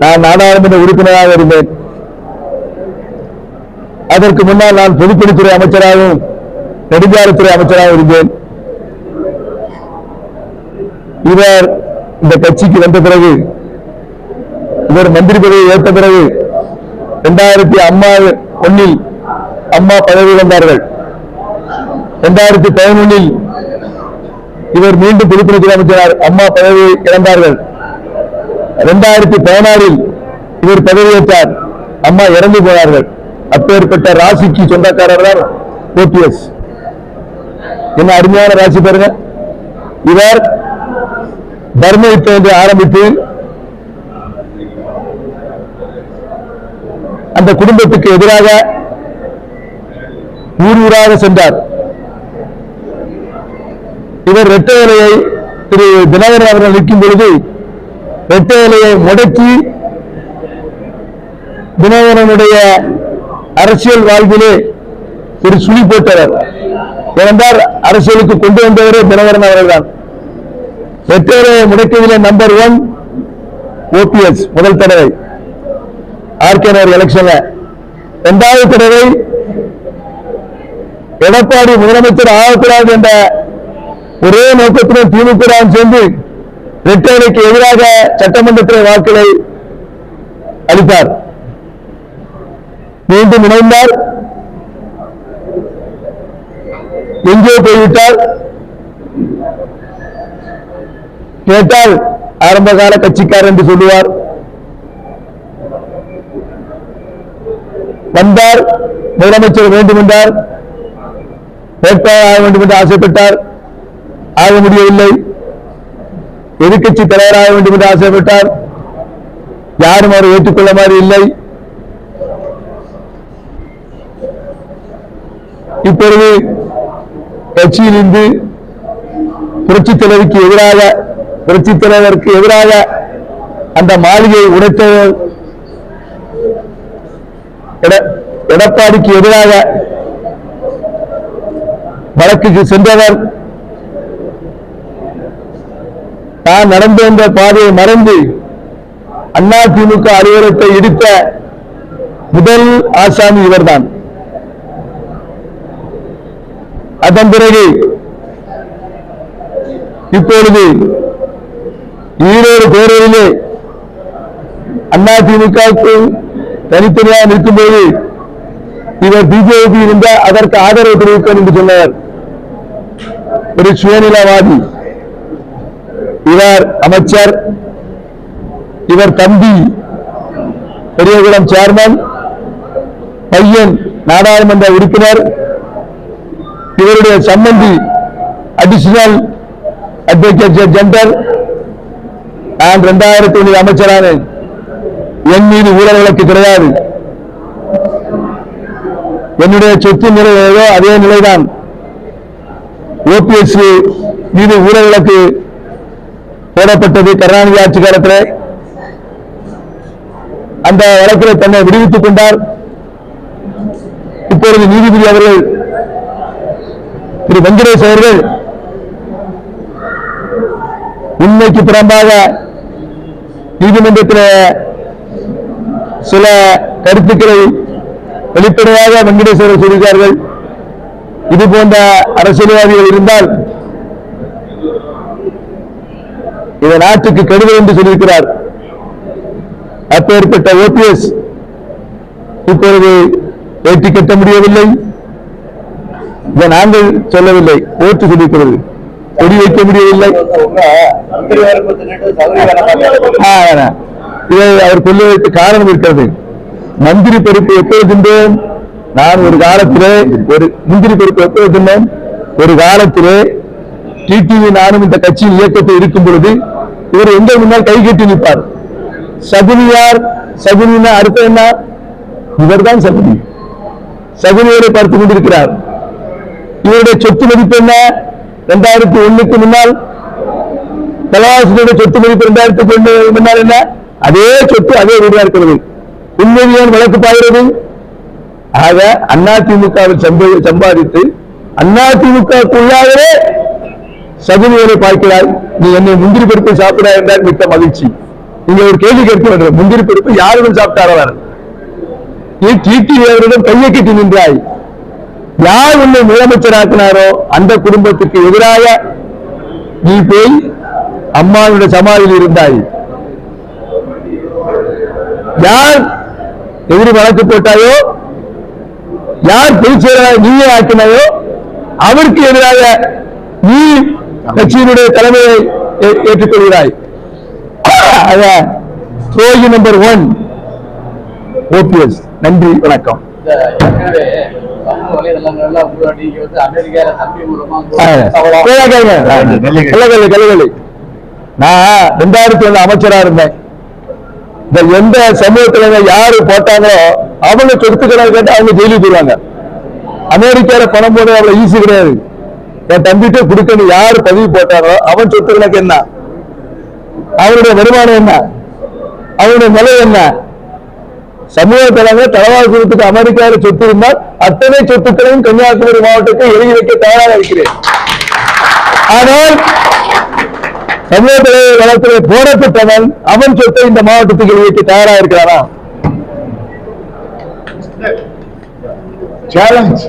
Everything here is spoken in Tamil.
நான் நாடாளுமன்ற உறுப்பினராக இருந்தேன். அதற்கு முன்னால் நான் பொதுப்பணித்துறை அமைச்சராகவும் நெடுஞ்சாலைத்துறை அமைச்சராக இருந்தேன். இவர் இந்த கட்சிக்கு வந்த பிறகு இவர் மந்திரி பதவியை ஏற்ற பிறகு இரண்டாயிரத்தி அம்மா ஒன்னில் அம்மா பதவி இழந்தார்கள். இரண்டாயிரத்தி பதினொன்னில் இவர் மீண்டும் பொதுப்பணித்துறை அமைச்சர் அம்மா பதவி இழந்தார்கள். இரண்டாயிரத்தி பதினாறில் இவர் பதவியேற்றார். அம்மா இறந்து போனார்கள். அப்பேற்பட்ட ராசிக்கு சொந்தக்காரர் தான் ஓபிஎஸ் என்ன அருமையான ராசி பாருங்க. இவர் தர்ம யுத்தம் என்று ஆரம்பித்து அந்த குடும்பத்துக்கு எதிராக ஊர் ஊராக சென்றார். இவர் இரட்டை திரு தினகரன் அவர்கள் நிற்கும் பொழுது இரட்டை இலையை முடக்கி தினகரனுடைய அரசியல் வாழ்விலே ஒரு சுழி போட்டவர். இறந்தார் அரசியலுக்கு கொண்டு வந்தவரே தினகரன் அவர்கள்தான். இரட்டை இலையை முடக்கியதிலே நம்பர் ஒன் ஓபிஎஸ் முதல் தடவை. ஆர்கே நகர் எலெக்ஷன்ல இரண்டாவது தடவை எடப்பாடி முதலமைச்சர் ஆகக்கூடாது என்ற ஒரே நோக்கத்துடன் திமுக சேர்ந்து இரட்டைக்கு எதிராக சட்டமன்றத்தில் வாக்குகளை அளித்தார். மீண்டும் இணைந்தார். எங்கே போய்விட்டார். கேட்டால் ஆரம்ப கால கட்சிக்காரர் என்று சொல்லுவார். வந்தார். முதலமைச்சர் வேண்டும் என்றார். வேட்பாளர் ஆக வேண்டும் என்று ஆசைப்பட்டார். ஆக முடியவில்லை. எதிர்க்கட்சி தலைவராக வேண்டும் என்று ஆசைப்பட்டார் யாரும் அவரை ஏற்றுக்கொள்ள மாதிரி இல்லை. இப்பொழுது கட்சியிலிருந்து புரட்சி தலைவருக்கு எதிராக புரட்சி தலைவருக்கு எதிராக அந்த மாளிகையை உடைத்தவர் எடப்பாடிக்கு எதிராக வழக்குக்கு சென்றவர் தான் நடந்து வந்த பாதையை மறந்து அண்ணா திமுக அலுவலகத்தை இடித்த முதல் ஆசாமி இவர்தான். அதன் பிறகு இப்பொழுது ஈரோடு பேரவையிலே அண்ணா திமுகவுக்கு தனித்தனியாக நிற்கும்போது இவர் பிஜேபி இருந்தால் அதற்கு ஆதரவு தெரிவிப்பேன் என்று சொன்னவர் ஒரு சுயநிலவாதி. இவர் அமைச்சர் இவர் தம்பி பெரியகுளம் சேர்மன் பையன் நாடாளுமன்ற உறுப்பினர் இவருடைய சம்பந்தி அடிஷனல் அட்வொகேட் ஜெனரல் நான் இரண்டாயிரத்தி ஒன்றில் அமைச்சரானேன் என் மீது ஊழல் வழக்கு கிடையாது. என்னுடைய சொத்து நிலை ஏதோ அதே நிலைதான். ஓபிஎஸ் மீது ஊழல் வழக்கு போடப்பட்டது கருணாநிதி ஆட்சி காலத்தில். அந்த வழக்கில் தன்னை விடுவித்துக் கொண்டார். இப்பொழுது நீதிபதி அவர்கள் திரு வெங்கடேஷ் அவர்கள் உண்மைக்கு புறம்பாக நீதிமன்றத்தில் சில கருத்துக்களை வெளிப்படையாக வெங்கடேஸ்வரர் சொல்கிறார்கள் இது போன்ற அரசியல்வாதிகள் இருந்தால் இந்த நாட்டுக்கு கெடுதல் என்று சொல்லியிருக்கிறார். அப்பேற்பட்ட ஓபிஎஸ் இப்பொழுது வெற்றி கட்ட முடியவில்லை. இதை நாங்கள் சொல்லவில்லை. ஓட்டு சொல்லியிருக்கிறது. கொடி வைக்க முடியவில்லை. இதை அவர் சொல்ல வைத்த காரணம் இருக்கிறது. மந்திரி பொறுப்பு எப்போது தின்றோம் நான் ஒரு காலத்திலே ஒரு முந்திரி பொறுப்பு எப்போது தின்னோம் ஒரு காலத்திலே டிடிவி நானும் இந்த கட்சியின் இயக்கத்தில் இருக்கும் பொழுது இவர் எங்க முன்னால் கை கட்டி நிற்பார்? சகுனி யார்? அர்த்தம் என்ன? இவர்தான் சகுனி. சகுனியரை பார்த்துக் கொண்டிருக்கிறார். இவருடைய சொத்து மதிப்பு என்ன? இரண்டாயிரத்தி ஒண்ணுக்கு முன்னால் கலவாசனுடைய சொத்து மதிப்பு இரண்டாயிரத்தி ஒண்ணு முன்னால் என்ன? அதே சொத்து அதே வீடா இருக்கிறது. உண்மையில் வழக்கு பாய்கிறது ஆக அதிமுகவில் சம்பாதித்து அதிமுகவுக்குள்ளாகவே சகுனிகளை பார்க்கிறாய் நீ என்னை முந்திரி பருப்பை சாப்பிடாய் என்றால் மிக்க மகிழ்ச்சி. நீங்க ஒரு கேள்வி கேட்க முந்திரி பருப்பு யாருடன் சாப்பிட்டாரவர் நீ டிடி அவரிடம் கையை கட்டி நின்றாய். யார் உன்னை முதலமைச்சராக்கினாரோ அந்த குடும்பத்துக்கு எதிராக நீ போய் அம்மாவுடைய சமாதியில் இருந்தாய். யார் எதிரி வழக்கு போட்டாயோ யார் பொதுச்செயலாளர் நீயே ஆக்கினாயோ அவருக்கு எதிராக நீ கட்சியினுடைய தலைமையை ஏற்றுக்கொள்கிறாய். துரோகி நம்பர் ஒன் ஓபிஎஸ் நன்றி வணக்கம். நான் ரெண்டாயிரத்தி ஒண்ணு அமைச்சரா இருந்தேன். இந்த எந்த சமூகத்துல யாரு போட்டாங்களோ அவங்க சொத்துக்களை கேட்டு அவங்க ஜெயிலுக்கு போயிருவாங்க அமெரிக்கால பணம் போட அவ்வளவு ஈஸி கிடையாது. என் தம்பிட்டே கொடுக்கணும் யாரு பதிவு போட்டாங்களோ அவன் சொத்து கணக்கு என்ன? அவனுடைய வருமானம் என்ன? அவனுடைய நிலை என்ன? சமூக தலைவர் தலவாசத்துக்கு அமெரிக்காவில் சொத்து இருந்தால் அத்தனை சொத்துக்களையும் கன்னியாகுமரி மாவட்டத்தை எழுதி வைக்க தயாராக இருக்கிறேன். ஆனால் சமூக தலைவர் வளத்திலே போடப்பட்டவன் அவன் சொத்தை இந்த மாவட்டத்துக்கு எழுதி வைக்க தயாராக இருக்கிறாரா சேலஞ்ச்